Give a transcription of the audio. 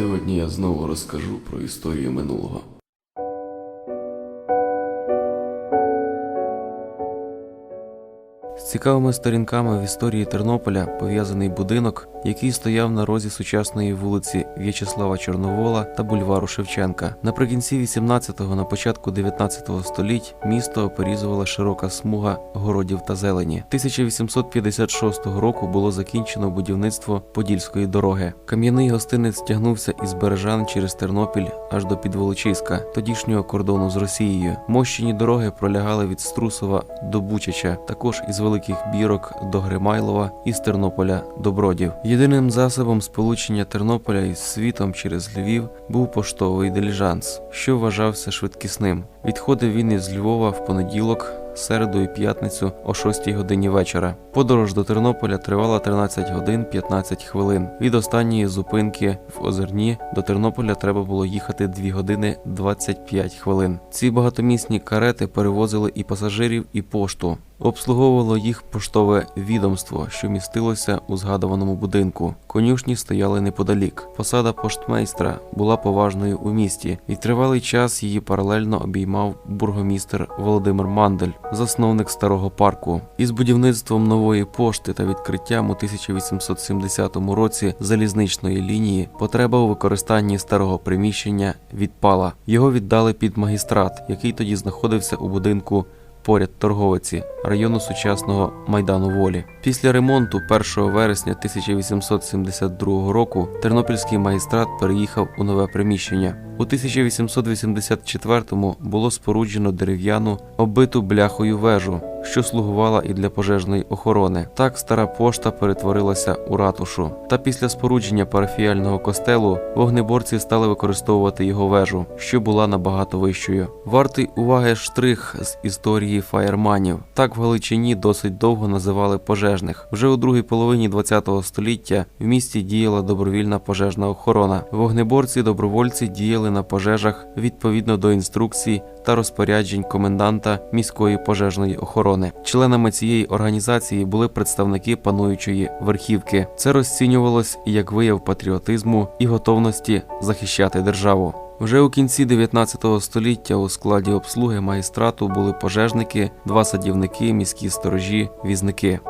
Сьогодні я знову розкажу про історію минулого. З цікавими сторінками в історії Тернополя пов'язаний будинок, який стояв на розі сучасної вулиці В'ячеслава Чорновола та бульвару Шевченка. Наприкінці 18-го, на початку 19-го століть місто оперізувала широка смуга городів та зелені. 1856 року було закінчено будівництво Подільської дороги. Кам'яний гостинець тягнувся із Бережан через Тернопіль аж до Підволочиська, тодішнього кордону з Росією. Мощені дороги пролягали від Струсова до Бучача, також із великих бірок до Гримайлова і з Тернополя до Бродів. Єдиним засобом сполучення Тернополя із світом через Львів був поштовий диліжанс, що вважався швидкісним. Відходив він із Львова в понеділок. Середу і п'ятницю о 6 годині вечора. Подорож до Тернополя тривала 13 годин 15 хвилин. Від останньої зупинки в Озерні до Тернополя треба було їхати 2 години 25 хвилин. Ці багатомісні карети перевозили і пасажирів, і пошту. Обслуговувало їх поштове відомство, що містилося у згадуваному будинку. Конюшні стояли неподалік. Посада поштмейстра була поважною у місті, і тривалий час її паралельно обіймав бургомістр Володимир Мандель, засновник старого парку. Із будівництвом нової пошти та відкриттям у 1870 році залізничної лінії потреба у використанні старого приміщення відпала. Його віддали під магістрат, який тоді знаходився у будинку поряд торговиці району сучасного майдану волі. Після ремонту 1 вересня 1872 року Тернопільський магістрат переїхав у нове приміщення. У 1884-му було споруджено дерев'яну оббиту бляхою вежу, що слугувала і для пожежної охорони. Так стара пошта перетворилася у ратушу. Та після спорудження парафіяльного костелу вогнеборці стали використовувати його вежу, що була набагато вищою. Вартий уваги штрих з історії фаєрманів. Так в Галичині досить довго називали пожежних. Вже у другій половині ХХ століття в місті діяла добровільна пожежна охорона. Вогнеборці добровольці діяли на пожежах відповідно до інструкцій та розпоряджень коменданта міської пожежної охорони. Членами цієї організації були представники пануючої верхівки. Це розцінювалось як вияв патріотизму і готовності захищати державу. Вже у кінці 19 століття у складі обслуги магістрату були пожежники, два садівники, міські сторожі, візники.